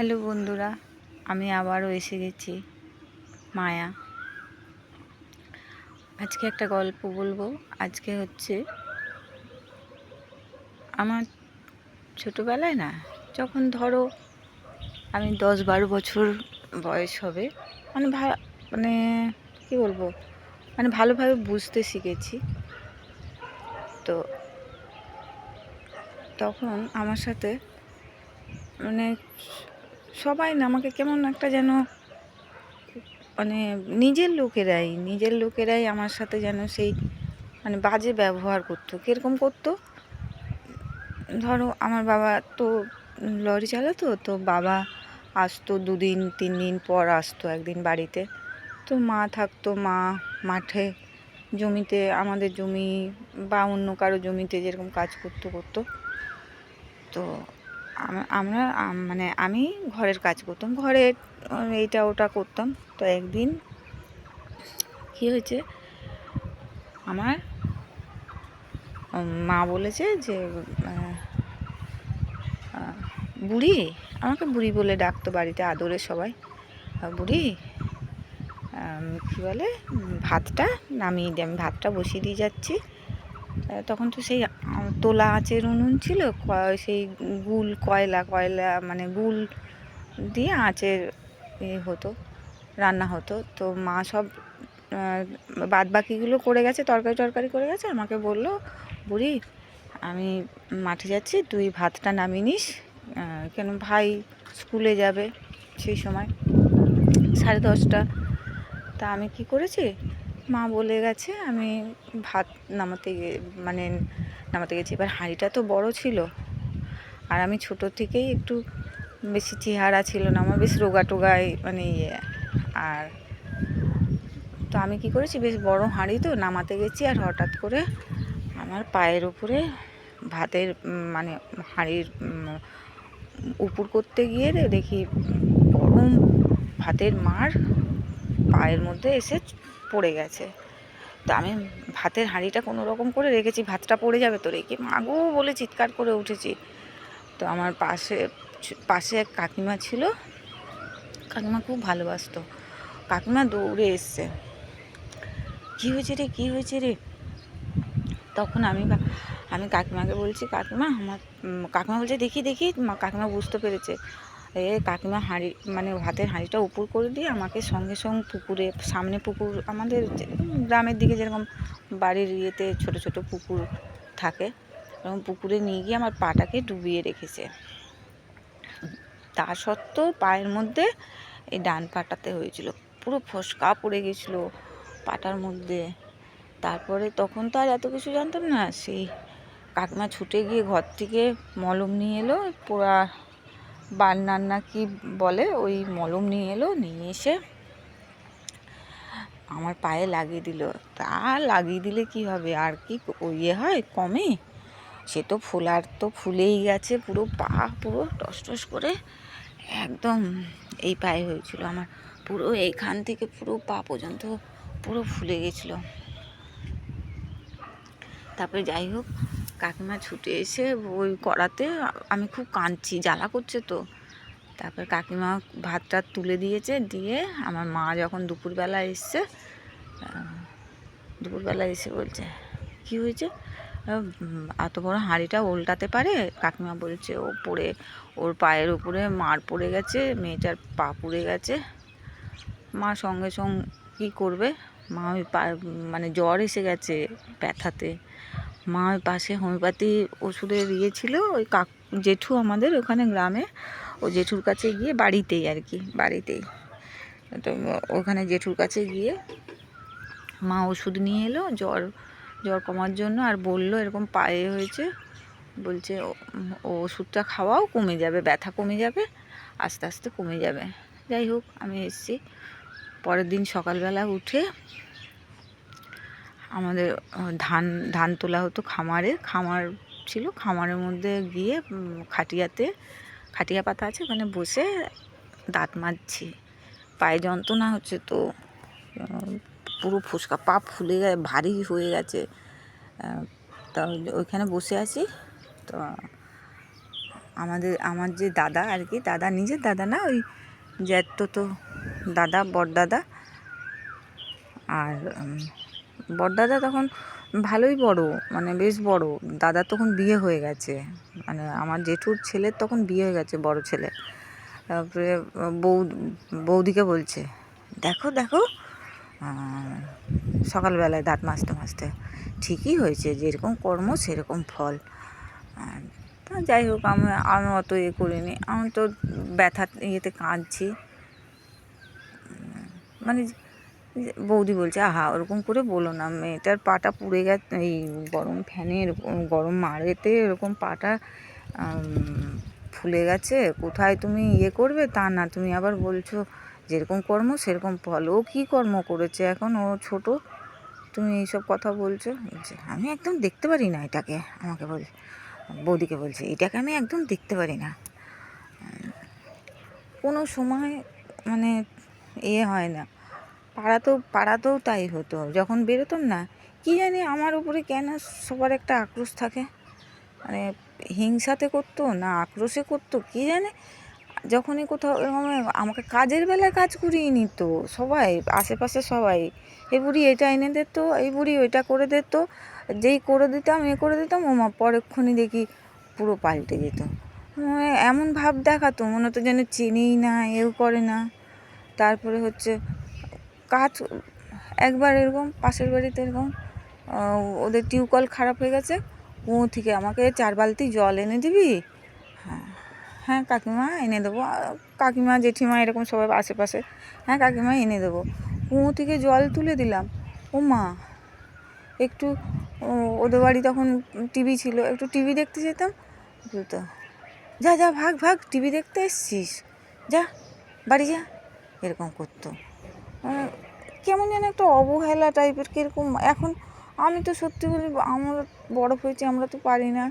Hello বন্ধুরা, আমি আবারও এসে গেছি মায়া। আজকে একটা গল্প বলব। আজকে হচ্ছে আমার ছোটোবেলায় না, যখন ধরো আমি দশ বারো বছর বয়স হবে মানে মানে কী বলব মানে ভালোভাবে বুঝতে শিখেছি। তো তখন আমার সাথে মানে সবাই না, আমাকে কেমন একটা যেন মানে নিজের লোকেরাই নিজের লোকেরাই আমার সাথে যেন সেই মানে বাজে ব্যবহার করতো। কীরকম করতো? ধরো আমার বাবা তো লরি চালাতো, তো বাবা আসতো দুদিন তিন দিন পর আসতো একদিন বাড়িতে। তো মা থাকতো মা মাঠে, জমিতে, আমাদের জমি বা অন্য কারও জমিতে যেরকম কাজ করতো করতো। তো আমরা মানে আমি ঘরের কাজ করতাম। ঘরে এইটা ওটা করতাম। তো একদিন কী হয়েছে? আমার মা বলেছে যে বুড়ি, আমাকে বুড়ি বলে ডাকতো বাড়িতে আদরে সবাই। বুড়ি কী বলে? ভাতটা নামিয়ে দিয়ে আমি ভাতটা বসিয়ে দিয়ে যাচ্ছি। তখন তো সেই তোলা আঁচের উনুন ছিল সেই গুল কয়লা কয়লা মানে গুল দিয়ে আঁচের এ হতো, রান্না হতো। তো মা সব বাদ বাকিগুলো করে গেছে, তরকারি টরকারি করে গেছে। আমাকে বলল, বুড়ি, আমি মাঠে যাচ্ছি, তুই ভাতটা নামিয়ে নিস। কেন ভাই স্কুলে যাবে সেই সময়, সাড়ে দশটা। তা আমি কি করেছি? মা বলে গেছে, আমি ভাত নামাতে মানে নামাতে গেছি। এবার হাঁড়িটা তো বড় ছিল। আর আমি ছোট থেকেই একটু বেশি চেহারা ছিল না, আমার বেশ রোগা টোগাই মানে ইয়ে। আর তো আমি কি করেছি, বেশ বড় হাঁড়ি তো নামাতে গেছি আর হঠাৎ করে আমার পায়ের উপরে ভাতের মানে হাঁড়ির উপর করতে গিয়ে দেখি গরম ভাতের মার পায়ের মধ্যে এসে পড়ে গেছে। তো আমি ভাতের হাঁড়িটা কোনো রকম করে রেখেছি, ভাতটা পড়ে যাবে তো রেখে মাগো বলে চিৎকার করে উঠেছি। তো আমার পাশে পাশে এক কাকিমা ছিল, কাকিমা খুব ভালোবাসতো। কাকিমা দৌড়ে এসছে। কী হয়েছে রে, কী হয়েছে রে? তখন আমি আমি কাকিমাকে বলছি, কাকিমা, আমার, কাকিমা বলছে, দেখি দেখি। কাকিমা বুঝতে পেরেছে। এ কাকিমা হাঁড়ি মানে ভাতের হাঁড়িটা উপর করে দিয়ে আমাকে সঙ্গে সঙ্গে পুকুরে, সামনে পুকুর, আমাদের গ্রামের দিকে যেরকম বাড়ির ইয়েতে ছোট ছোট পুকুর থাকে এরকম পুকুরে নিয়ে গিয়ে আমার পাটাকে ডুবিয়ে রেখেছে। তা সত্ত্বেও পায়ের মধ্যে এই ডান পাটাতে হয়েছিল। পুরো ফসকা পড়ে গেছিল পাটার মধ্যে। তারপরে তখন তো আর এত কিছু জানতাম না, সেই কাকিমা ছুটে গিয়ে ঘর থেকে মলম নিয়ে এলো, পোড়া বান্নার না কি বলে, ওই মলম নিয়ে এলো, নিয়ে এসে আমার পায়ে লাগিয়ে দিল। তা লাগিয়ে দিলে কি হবে? আর কি ইয়ে হয়? কমে? সে তো ফুলার তো ফুলেই গেছে পুরো পা, পুরো টস টস করে একদম এই পায়ে হয়েছিল আমার। পুরো এইখান থেকে পুরো পা পর্যন্ত পুরো ফুলে গেছিল। তারপরে যাই হোক, কাকিমা ছুটে এসে ওই করাতে আমি খুব কাঁদছি, জ্বালা করছে তো। তারপর কাকিমা ভাতটা তুলে দিয়েছে, দিয়ে আমার মা যখন দুপুরবেলা এসছে দুপুরবেলা এসে বলছে, কি হয়েছে? এত বড় হাঁড়িটা উল্টাতে পারে? কাকিমা বলছে, ও পড়ে, ওর পায়ের উপরে মার পড়ে গেছে, মেয়েটার পা পুড়ে গেছে। মা সঙ্গে সঙ্গে কী করবে? মা ওই মানে জ্বর এসে গেছে ব্যথাতে। মা ওই পাশে হোমিওপ্যাথি ওষুধের ইয়ে ছিল ওই কাক, জেঠু আমাদের ওখানে গ্রামে। ও জেঠুর কাছে গিয়ে বাড়িতেই আর কি, বাড়িতেই। তো ওখানে জেঠুর কাছে গিয়ে মা ওষুধ নিয়ে এলো, জ্বর জ্বর কমার জন্য আর বলল এরকম পায়ে হয়েছে। বলছে ও ওষুধটা খাওয়াও, কমে যাবে, ব্যথা কমে যাবে, আস্তে আস্তে কমে যাবে। যাই হোক, আমি এসেছি। পরের দিন সকালবেলা উঠে আমাদের ধান ধান তোলা হতো খামারে। খামার ছিল, খামারের মধ্যে গিয়ে খাটিয়াতে, খাটিয়া পাতা আছে ওখানে বসে দাঁত মাজছি। পায়ে যন্ত্রণা হচ্ছে তো পুরো ফুসকা পা ফুলে গে ভারী হয়ে গেছে। তা ওইখানে বসে আছি। তো আমাদের, আমার যে দাদা আর কি, দাদা নিজের দাদা না, ওই জ্যাঠতো তো দাদা, বড়দাদা। আর বড়দাদা তখন ভালোই বড় মানে বেশ বড়। দাদা তখন বিয়ে হয়ে গেছে। মানে আমার জেঠুর ছেলের তখন বিয়ে হয়ে গেছে, বড় ছেলে তারপরে বৌ বৌদিকে বলছে, দেখো দেখো সকালবেলায় দাঁত মাজতে মাজতে ঠিকই হয়েছে, যেরকম কর্ম সেরকম ফল। যাই হোক, আমি আমি অত ইয়ে করিনি। আমি তো ব্যথা ইয়েতে কাঁদছি। মানে বৌদি বলছে, আহা, ওরকম করে বলো না, মেয়েটার পাটা পুড়ে গেছে, এই গরম ফ্যানে এরকম, গরম মারেতে এরকম পাটা ফুলে গেছে, কোথায় তুমি ইয়ে করবে? তা না, তুমি আবার বলছো, যেরকম কর্ম সেরকম ফল। ও কী কর্ম করেছে এখন? ও ছোট? তুমি এইসব কথা বলছো? আমি একদম দেখতে পারি না এটাকে। আমাকে বল, বৌদিকে বলছে, এটাকে আমি একদম দেখতে পারি না। কোনো সময় মানে এ হয় না। পাড়াতেও পাড়াতেও তাই হতো। যখন বেরোতাম না, কি জানি আমার উপরে কেন সবার একটা আক্রোশ থাকে। মানে হিংসাতে করতো না আক্রোশে করতো, কি জানে? যখনই কোথাও এরকম আমাকে কাজের বেলায় কাজ করিয়ে নিত, সবাই, আশেপাশে সবাই। এই বুড়ি এটা এনে দিত এই বুড়ি ওইটা করে দিত, যেই করে দিতাম, এ করে দিতাম ও মা পরক্ষণই দেখি পুরো পাল্টে যেত। মানে এমন ভাব দেখাতো, মনে হতো যেন চেনেই না, এও করে না। তারপরে হচ্ছে কাজ একবার এরকম, পাশের বাড়িতে এরকম ওদের টিউবকল খারাপ হয়ে গেছে কুয়ো থেকে আমাকে চার বালতি জল এনে দিবি? হ্যাঁ হ্যাঁ কাকিমা এনে দেবো। কাকিমা, জেঠিমা এরকম সবাই আশেপাশে হ্যাঁ কাকিমা এনে দেবো। কুয়ো থেকে জল তুলে দিলাম। ও মা, একটু ওদের বাড়ি তখন টিভি ছিল, একটু টিভি দেখতে যেতাম। বলতো, যা যা, ভাগ ভাগ, টিভি দেখতে এসছিস। যা, বাড়ি যা। এরকম করতো। মানে কেমন যেন একটা অবহেলা টাইপের কীরকম। এখন আমি তো সত্যি বলি, আমরা বড় হয়েছি, আমরা তো পারি না।